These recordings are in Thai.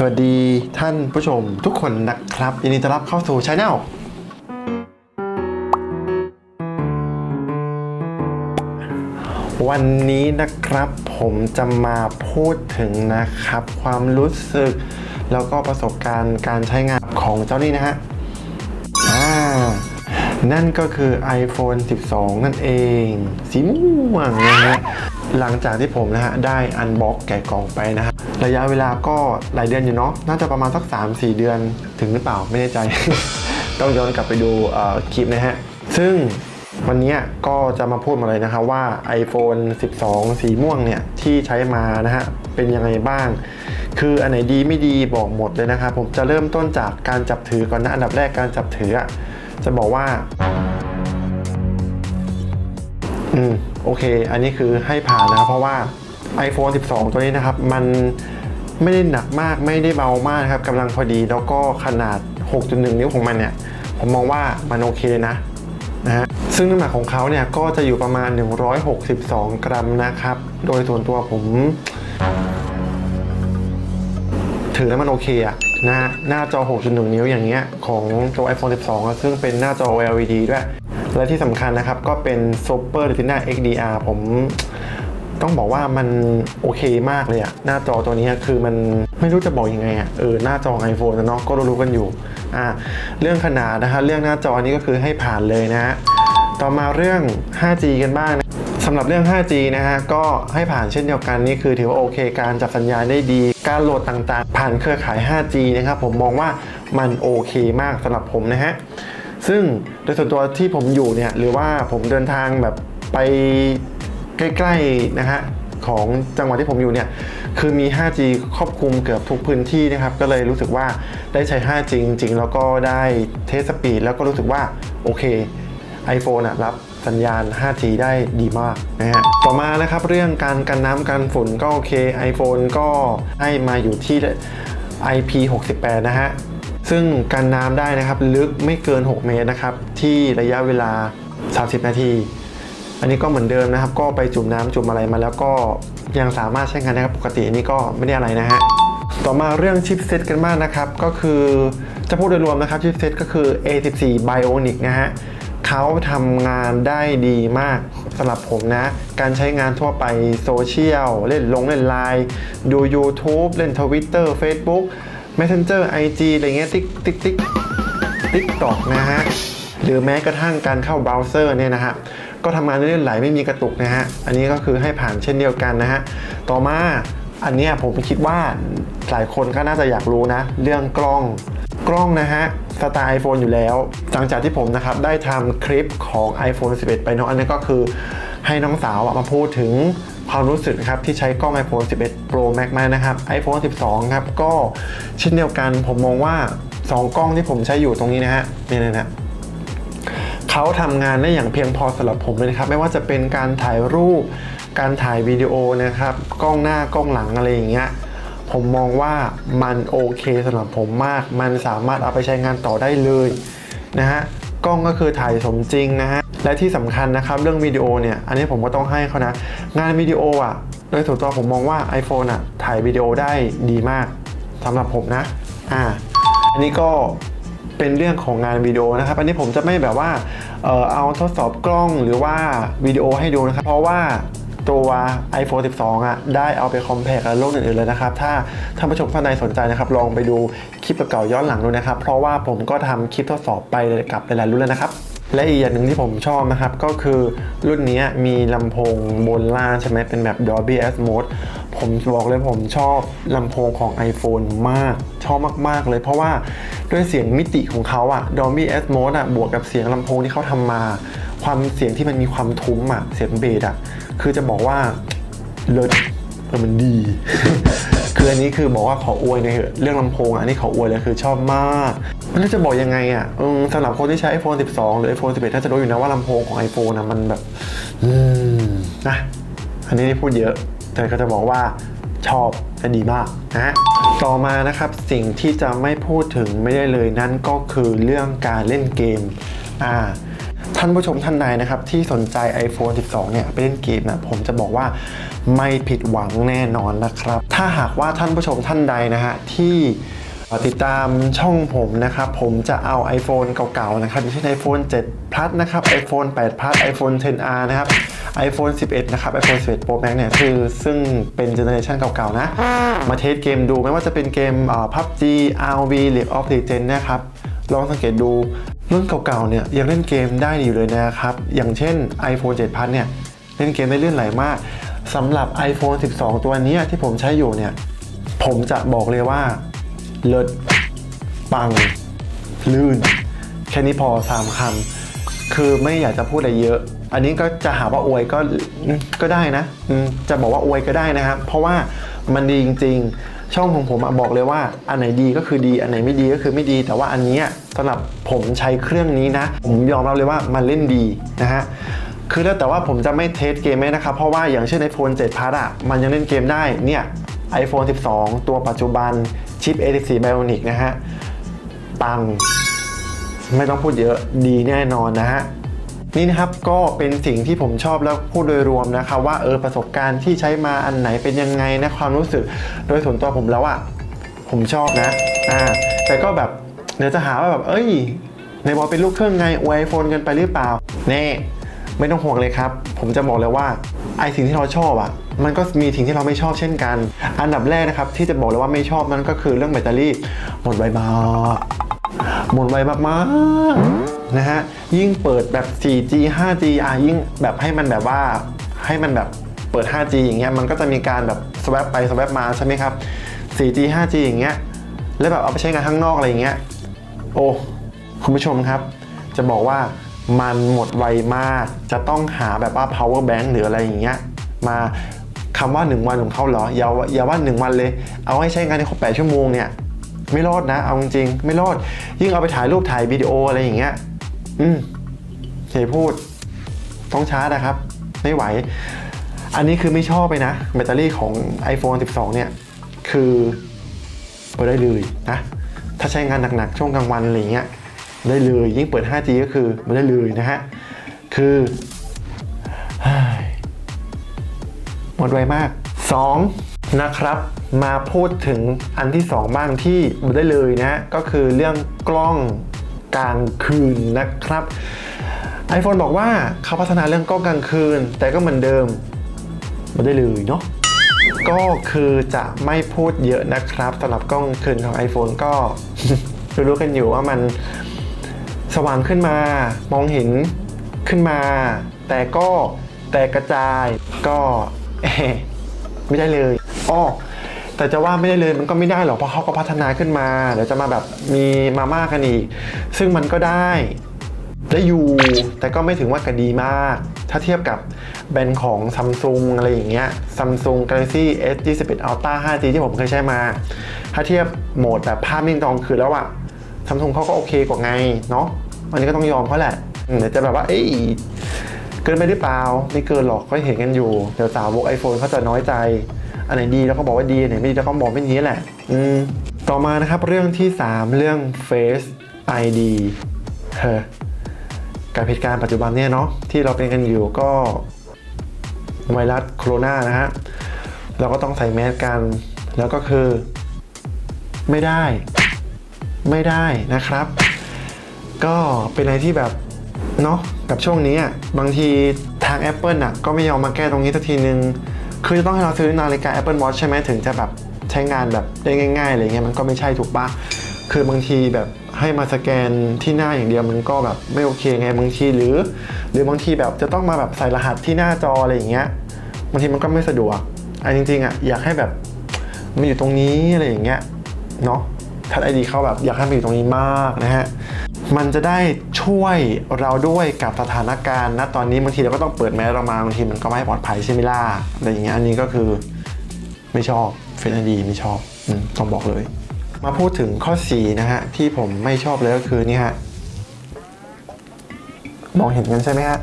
สวัสดีท่านผู้ชมทุกคนนะครับ ยินดีต้อนรับเข้าสู่ช anel วันนี้นะครับผมจะมาพูดถึงนะครับ ความรู้สึก แล้วก็ประสบการณ์การใช้งานของเจ้านี่นะฮะอ่านั่นก็คือ iPhone 12 นั่นเอง สีม่วงนะฮะหลังจากที่ผมนะฮะได้อันบ็อกแกะกล่องไปนะฮะ ระยะเวลาก็หลายเดือนอยู่เนาะน่าจะประมาณสัก 3-4 เดือนถึงหรือเปล่าไม่แน่ใจ ต้องย้อนกลับไปดูคลิปนะฮะ ซึ่งวันนี้ก็จะมาพูดมาเลยนะครับว่า iPhone 12 สีม่วงเนี่ย ที่ใช้มานะฮะ เป็นยังไงบ้าง คืออันไหนดีไม่ดีบอกหมดเลยนะครับผมจะเริ่มต้นจากการจับถือก่อนนะอันดับแรกการจับถือจะบอกว่า อืม โอเค อันนี้คือให้ผ่านนะครับเพราะว่า iPhone 12 ตัวนี้นะครับ มันไม่ได้หนักมากไม่ได้เบามากนะครับกำลังพอดีแล้วก็ขนาด 6.1 นิ้วของมันเนี่ย ผมมองว่ามันโอเคนะนะฮะซึ่งน้ำหนักของเขาเนี่ยก็จะอยู่ประมาณ 162 กรัมนะครับ โดยส่วนตัวผมถือแล้วมันโอเคอะหน้าหน้าจอ 6.1 นิ้วอย่างเงี้ยของตัว iPhone 12 ซึ่งเป็นหน้าจอ LED ด้วย และที่สำคัญนะครับ ก็เป็น Super Retina XDR ผม ต้องบอกว่ามันโอเคมากเลยอะหน้าจอตัวนี้คือมันไม่รู้จะบอกยังไงอะเออหน้าจอ iPhone นะเนาะก็รู้กันอยู่อ่าเรื่องขนาดนะฮะเรื่องหน้าจอนี้ก็คือให้ผ่านเลยนะฮะต่อมาเรื่อง 5G กันบ้างนะสำหรับเรื่อง 5G นะฮะ ก็ให้ผ่านเช่นเดียวกันนี่คือถือว่าโอเค การจับสัญญาณได้ดี การโหลดต่างๆ ผ่านเครือข่าย 5G นะครับผมมองว่ามันโอเคมากสำหรับผมนะฮะ ซึ่งโดยส่วนตัวที่ผมอยู่เนี่ย หรือว่าผมเดินทางแบบไป ใกล้ๆนะฮะของจังหวัดที่ผมอยู่เนี่ยคือมี 5G ครอบคลุมเกือบทุกพื้นที่นะครับ ก็เลยรู้สึกว่าได้ใช้ 5G จริง ๆ แล้วก็ได้เทสสปีดแล้วก็รู้สึกว่า โอเค iPhone อะรับสัญญาณ 5G ได้ดีมากนะฮะต่อมานะครับเรื่องการกันน้ำกันฝุ่นก็โอเค iPhone ก็ให้มาอยู่ที่ IP68 นะฮะซึ่งกันน้ำได้นะครับลึกไม่เกิน 6 เมตรนะครับที่ระยะเวลา 30 นาที อันนี้ก็เหมือนเดิมนะครับ ก็ไปจุ่มน้ำจุ่มอะไรมาแล้วก็ยังสามารถใช้งานได้ครับปกติอันนี้ก็ไม่ได้อะไรนะฮะต่อมาเรื่องชิปเซตกันบ้างนะครับ ก็คือจะพูดโดยรวมนะครับชิปเซตก็คือ A14 Bionic นะฮะเขาทำงานได้ดีมากสำหรับผมนะ การใช้งานทั่วไปโซเชียล เล่นลงเล่นไลน์ดู YouTube เล่น Twitter Facebook Messenger IG อะไรเงี้ยติ๊กติ๊กติ๊กติ๊กตอกนะฮะ หรือแม้กระทั่งการเข้าเบราว์เซอร์เนี่ยนะฮะ ก็ทำงานได้ลื่นไหลไม่มีกระตุกนะฮะ อันนี้ก็คือให้ผ่านเช่นเดียวกันนะฮะ ต่อมาอันนี้ผมคิดว่าหลายคนก็น่าจะอยากรู้นะ เรื่องกล้องกล้องนะฮะสไตล์ iPhone อยู่แล้ว หลังจากที่ผมนะครับได้ทำคลิปของ iPhone 11 ไปเนาะอันนี้ก็คือให้น้องสาวมาพูดถึงความรู้สึกครับที่ใช้กล้อง iPhone 11 Pro Max มานะครับ iPhone 12 ครับ ก็เช่นเดียวกันผมมองว่า 2 กล้องที่ผมใช้อยู่ตรงนี้นะฮะนี่ยนะ เขาทำงานได้อย่างเพียงพอสำหรับผมเลยนะครับ ไม่ว่าจะเป็นการถ่ายรูป การถ่ายวิดีโอนะครับ กล้องหน้ากล้องหลังอะไรอย่างเงี้ยผมมองว่ามันโอเคสำหรับผมมาก มันสามารถเอาไปใช้งานต่อได้เลยนะฮะกล้องก็คือถ่ายสมจริงนะฮะและที่สำคัญนะครับเรื่องวิดีโอเนี่ยอันนี้ผมก็ต้องให้เขานะ งานวิดีโออะ โดยส่วนตัวผมมองว่า iPhone อะถ่ายวิดีโอได้ดีมากสำหรับผมนะอ่าอันนี้ก็ เป็นเรื่องของงานวิดีโอนะครับ อันนี้ผมจะไม่แบบว่าเออเอาทดสอบกล้องหรือว่าวิดีโอให้ดูนะครับ เพราะว่าตัว iPhone 12 อะ ได้เอาไปคอมเพลกับรุ่นอื่นๆเลยนะครับ ถ้าท่านผู้ชมท่านใดสนใจนะครับ ลองไปดูคลิปเก่าๆย้อนหลังดูนะครับ เพราะว่าผมก็ทำคลิปทดสอบไปกับหลายๆรุ่นแล้วนะครับและอีกอย่างหนึ่งที่ผมชอบนะครับ ก็คือรุ่นนี้มีลำโพงบนล่างใช่ไหมเป็นแบบ Dolby Atmos ผมบอกเลยผมชอบลำโพงของ iPhone มาก ชอบมาก ๆ เลยเพราะว่าด้วยเสียงมิติของเขาอะ Dolby Atmos อะบวกกับเสียงลำโพงที่เขาทำมา ความเสียงที่มันมีความทุ้มอะเสียงเบสอะคือจะบอกว่าเลิศเออมันดี คืออันนี้คือบอกว่าขออวยในเรื่องลำโพงอะอันนี้ขออวยเลยคือชอบมากม่รู้จะบอกยังไงอะอสำหรับคนที่ใช้ iPhone 12 หรือ iPhone 11 ถ้าจะรู้อยู่นะว่าลำโพงของ iPhone นะมันแบบนะอันนี้พูดเยอะ ธอก็จะบอกว่าชอบและดีมากนะฮะต่อมานะครับสิ่งที่จะไม่พูดถึงไม่ได้เลยนั่นก็คือเรื่องการเล่นเกมอ่าท่านผู้ชมท่านใดนะครับที่สนใจ iPhone 12 เนี่ยไปเล่นเกมนะผมจะบอกว่าไม่ผิดหวังแน่นอนนะครับ ถ้าหากว่าท่านผู้ชมท่านใดนะฮะที่ ติดตามช่องผมนะครับ ผมจะเอา iPhone เก่าๆนะครับอย่างเช่น iPhone 7 Plus นะครับ iPhone 8 Plus iPhone 10R นะครับ iPhone 11 นะครับ iPhone 11 Pro Max เนี่ยคือซึ่งเป็นเจเนอเรชันเก่าๆนะ มาเทสเกมดูไม่ว่าจะเป็นเกมอ่า PUBG RV League of Legends นะครับลองสังเกตดูรุ่นเก่าๆเนี่ยยังเล่นเกมได้อยู่เลยนะครับ อย่างเช่น iPhone 7 Plus เนี่ยเล่นเกมได้เลื่อนไหลมากสำหรับ iPhone 12 ตัวนี้ที่ผมใช้อยู่เนี่ยผมจะบอกเลยว่า เลิศปัง ลื่น แค่นี้พอสามคำคือไม่อยากจะพูดอะไรเยอะ อันนี้ก็จะหาว่าอวยก็ก็ได้นะจะบอกว่าอวยก็ได้นะครับ เพราะว่ามันดีจริง ๆ ช่องของผมบอกเลยว่า อันไหนดีก็คือดี อันไหนไม่ดีก็คือไม่ดี แต่ว่าอันนี้สำหรับผมใช้เครื่องนี้นะ ผมยอมรับเลยว่ามันเล่นดีนะฮะคือแล้วแต่ว่าผมจะไม่เทสเกมไหมนะครับ เพราะว่าอย่างเช่น iPhone 7 Plus อะมันยังเล่นเกมได้เนี่ย iPhone 12 ตัวปัจจุบันชิป A14 Bionic นะฮะ ปัง ไม่ต้องพูดเยอะดีแน่นอนนะฮะ นี่นะครับก็เป็นสิ่งที่ผมชอบแล้วพูดโดยรวมนะครับว่าเออประสบการณ์ที่ใช้มาอันไหนเป็นยังไงนะความรู้สึก โดยส่วนตัวผมแล้วอะผมชอบนะอ่าแต่ก็แบบเดี๋ยวจะหาว่าแบบ เอ้ยในบอกเป็นลูกเครื่องไงอวยไอโฟนกันไปหรือเปล่า แน่ ไม่ต้องห่วงเลยครับ ผมจะบอกเลยว่าไอสิ่งที่เราชอบอะ มันก็มีสิ่งที่เราไม่ชอบเช่นกัน อันดับแรกนะครับที่จะบอกเลยว่าไม่ชอบนั่นก็คือเรื่องแบตเตอรี่หมดไวมากหมดไวมากๆนะฮะยิ่งเปิดแบบ 4G 5G อะยิ่งแบบให้มันแบบว่าให้มันแบบเปิด 5G อย่างเงี้ยมันก็จะมีการแบบ swap ไป swap มาใช่ไหมครับ 4G 5G อย่างเงี้ยแล้วแบบเอาไปใช้งานข้างนอกอะไรอย่างเงี้ยโอ้คุณผู้ชมครับ จะบอกว่ามันหมดไวมาก จะต้องหาแบบว่า power bank หรืออะไรอย่างเงี้ยมา คำว่า 1 วันของเขาเหรออย่าว่าอย่าว่า 1 วันเลย เอาให้ใช้งานในครบ8ชั่วโมงเนี่ยไม่รอดนะ เอาจริงๆ ไม่รอด ยิ่งเอาไปถ่ายรูปถ่ายวิดีโออะไรอย่างเงี้ย อืมเฮ้พูด ต้องชาร์จนะครับ ไม่ไหว อันนี้คือไม่ชอบไปนะ แบตเตอรี่ของ iPhone 12 เนี่ย คือเปิดได้เลยนะ ถ้าใช้งานหนักๆ ช่วงกลางวันอะไรอย่างเงี้ย ได้เลย ยิ่งเปิด 5G ก็คือไมันได้เลยนะฮะ คือ หมดไวมาก 2. นะครับ มาพูดถึงอันที่ 2 บ้างที่ได้เลยนะ ก็คือเรื่องกล้องกลางคืนนะครับ iPhone บอกว่าเขาพัฒนาเรื่องกล้องกลางคืน แต่ก็เหมือนเดิมมาได้เลยเนาะก็คือจะไม่พูดเยอะนะครับสำหรับกล้องกลางคืนของ iPhone ก็รู้ๆกันอยู่ว่ามันสว่างขึ้นมามองเห็นขึ้นมา แต่ก็แต่กระจายก็ เอ๊ะไม่ได้เลยอ้อแต่จะว่าไม่ได้เลยมันก็ไม่ได้หรอกเพราะเขาก็พัฒนาขึ้นมาเดี๋ยวจะมาแบบมีมาม่ากันอีก ซึ่งมันก็ได้ได้อยู่ แต่ก็ไม่ถึงว่ากระดีมาก ถ้าเทียบกับแบรนด์ของ Samsung อะไรอย่างเงี้ย Samsung Galaxy S21 Ultra 5G ที่ผมเคยใช้มา ถ้าเทียบโหมดแบบภาพนิ่งตอนคือแล้วอะ Samsung เขาก็โอเคกว่าไงเนาะอันนี้ก็ต้องยอมเขาแหละเดี๋ยวจะแบบว่า เอ้ย เกินไปหรือเปล่า ไม่เกินหรอกก็เห็นกันอยู่ เดี๋ยวสาวกไอโฟนเขาจะน้อยใจ อันไหนดีแล้วก็บอกว่าดีอันไหนไม่ดีแล้วก็บอกไม่ดีแหละ อืม ต่อมานะครับเรื่องที่ 3 เรื่อง Face ID เฮ้อกับเหตุการณ์ปัจจุบันเนี่ยเนาะที่เราเป็นกันอยู่ก็ไวรัสโคโรนานะฮะเราก็ต้องใส่แมสกัน แล้วก็คือ ไม่ได้ ไม่ได้นะครับ ก็เป็นอะไรที่แบบเนาะ กับช่วงนี้อะบางทีทาง Apple อะก็ไม่ยอมมาแก้ตรงนี้สักทีนึง คือจะต้องให้เราซื้อนาฬิกา Apple Watch ใช่ไหมถึงจะแบบใช้งานแบบได้ง่ายๆอะไรเงี้ยมันก็ไม่ใช่ถูกปะคือบางทีแบบให้มาสแกนที่หน้าอย่างเดียวมันก็แบบไม่โอเคไงบางทีหรือ หรือบางทีแบบจะต้องมาแบบใส่รหัสที่หน้าจออะไรอย่างเงี้ยบางทีมันก็ไม่สะดวกอันจริงๆอะอยากให้แบบมันอยู่ตรงนี้อะไรอย่างเงี้ยเนาะทัดไอดีเขาแบบอยากให้มันอยู่ตรงนี้มากนะฮะ มันจะได้ช่วยเราด้วยกับสถานการณ์ณตอนนี้บางทีเราก็ต้องเปิดแมสเรามาบางทีมันก็ไม่ปลอดภัยใช่ไหมล่ะอะไรอย่างเงี้ยอันนี้ก็คือไม่ชอบเฟนไอดีไม่ชอบอต้องบอกเลย มาพูดถึงข้อ4นะฮะที่ผมไม่ชอบเลยก็คือนี่ฮะมองเห็นกันใช่ไหมฮะ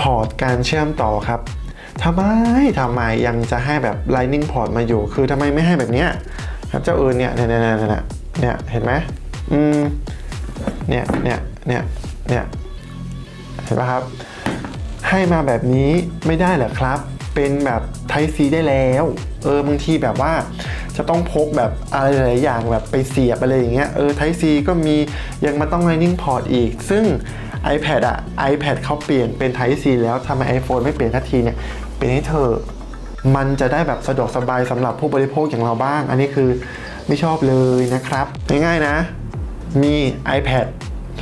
พอร์ตการเชื่อมต่อครับทำไมทำไมยังจะให้แบบ Lightning port มาอยู่ คือทำไมไม่ให้แบบเนี้ยครับเจ้าอื่นเนี่ยเนี่ยเนี่ยเนี่ยเนี่ยเนี่ยเห็นไหมอืม เนี่ยเนี่ยเนี่ยเนี่ยเห็นปะครับ ให้มาแบบนี้ไม่ได้เหรอครับ เป็นแบบไทซีได้แล้วเออบางทีแบบว่าจะต้องพกแบบอะไรหลายอย่างแบบไปเสียบอะไรอย่างเงี้ยเออไทซีก็มียังมาต้อง Lightning Port อีก ซึ่ง iPad อะ iPad เขาเปลี่ยนเป็น Type C แล้วทำไม iPhone ไม่เปลี่ยนทันทีเนี่ยเป็นให้เธอ มันจะได้แบบสะดวกสบายสำหรับผู้บริโภคอย่างเราบ้าง อันนี้คือไม่ชอบเลยนะครับ ง่ายๆนะ มี iPad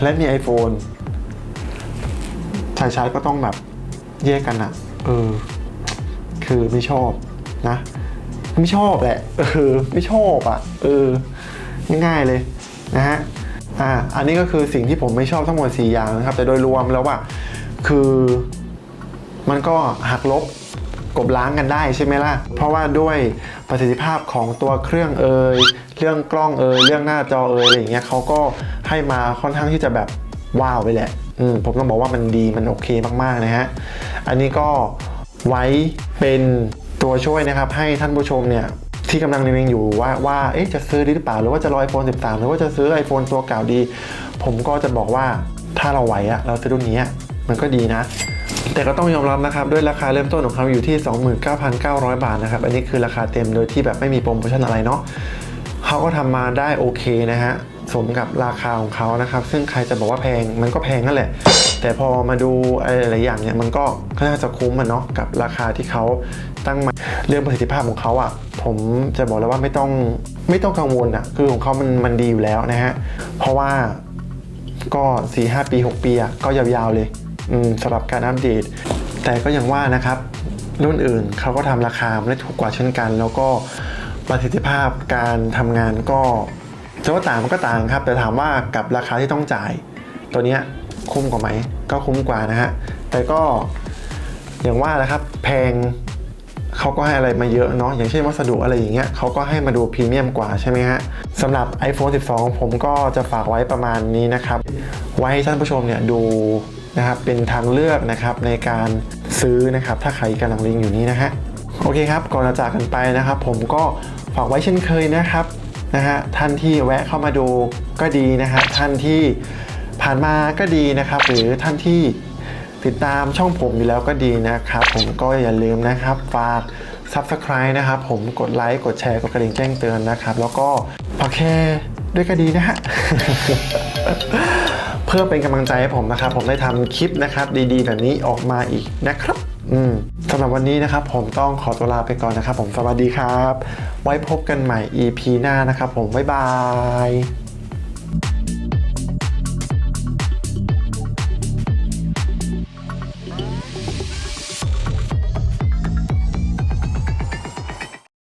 และมี iPhone ชายชายก็ต้องแบบแยกกันอะเออ คือไม่ชอบนะ ไม่ชอบแหละ เออ ไม่ชอบอะเออ ง่ายๆเลยนะฮะ อ่า อันนี้ก็คือสิ่งที่ผมไม่ชอบทั้งหมด 4 อย่างนะครับ แต่โดยรวมแล้วว่าคือมันก็หักลบกบล้างกันได้ใช่ไหมล่ะ เพราะว่าด้วยประสิทธิภาพของตัวเครื่องเอ่ย เรื่องกล้องเอ่ยเรื่องหน้าจอเอ่ยอะไรอย่างเงี้ยเขาก็ให้มาค่อนข้างที่จะแบบว้าวไปแหละอืมผมต้องบอกว่ามันดีมันโอเคมากๆนะฮะอันนี้ก็ไว้เป็นตัวช่วยนะครับ ให้ท่านผู้ชมเนี่ยที่กำลังเล็งอยู่ว่าว่าเอ๊ะจะซื้อดีหรือเปล่า หรือว่าจะรอ iPhone 13 หรือว่าจะซื้อ iPhone ตัวเก่าดี ผมก็จะบอกว่าถ้าเราไหวอะเราซื้อรุ่นนี้มันก็ดีนะ แต่ก็ต้องยอมรับนะครับ ด้วยราคาเริ่มต้นของเขาอยู่ที่ 29,900 บาทนะครับ อันนี้คือราคาเต็มโดยที่แบบไม่มีโปรโมชั่นอะไรเนาะ เขาก็ทำมาได้โอเคนะฮะสมกับราคาของเขานะครับ ซึ่งใครจะบอกว่าแพงมันก็แพงนั่นแหละ แต่พอมาดูอะไรหลายอย่างเนี่ยมันก็ค่อนข้างจะคุ้มมันเนาะกับราคาที่เขาตั้งมาเรื่องประสิทธิภาพของเขาอะ่ะ ผมจะบอกเลยว่าไม่ต้องไม่ต้องกังวลอะ่ะคือของเขามันมันดีอยู่แล้วนะฮะเพราะว่าก็4 5ปี 6 ปีอะ่ะก็ยาวๆเลยอืมสำหรับการอัปเดต แต่ก็อย่างว่านะครับรุ่นอื่นเขาก็ทำราคาไม่ได้ถูกกว่าเช่นกัน แล้วก็ ประสิทธิภาพการทำงานก็จะว่าต่างมันก็ต่างครับ แต่ถามว่ากับราคาที่ต้องจ่าย ตัวเนี้ยคุ้มกว่าไหม ก็คุ้มกว่านะฮะ แต่ก็อย่างว่าแหละครับแพงเขาก็ให้อะไรมาเยอะเนาะอย่างเช่นวัสดุอะไรอย่างเงี้ยเขาก็ให้มาดูพรีเมียมกว่าใช่ไหมฮะสำหรับ iPhone 12 ผมก็จะฝากไว้ประมาณนี้นะครับ ไว้ให้ท่านผู้ชมเนี่ยดูนะครับ เป็นทางเลือกนะครับในการซื้อนะครับ ถ้าใครกำลังลิงอยู่นี้นะฮะโอเคครับก่อนจะจากกันไปนะครับ ผมก็ ฝากไว้เช่นเคยนะครับนะฮะท่านที่แวะเข้ามาดูก็ดีนะฮะท่านที่ผ่านมาก็ดีนะครับ หรือท่านที่ติดตามช่องผมอยู่แล้วก็ดีนะครับ ผมก็อย่าลืมนะครับ ฝาก Subscribe นะครับ ผมกดไลค์กดแชร์กดกระดิ่งแจ้งเตือนนะครับ แล้วก็ฝากแชร์ด้วยก็ดีนะฮะเพื่อเป็นกำลังใจให้ผมนะครับ ผมได้ทำคลิปนะครับ ดีๆ แบบนี้ออกมาอีกนะครับ อืม สำหรับวันนี้นะครับผมต้องขอตัวลาไปก่อนนะครับ ผมสวัสดีครับ ไว้พบกันใหม่ EP หน้านะครับ ผมบ๊ายบาย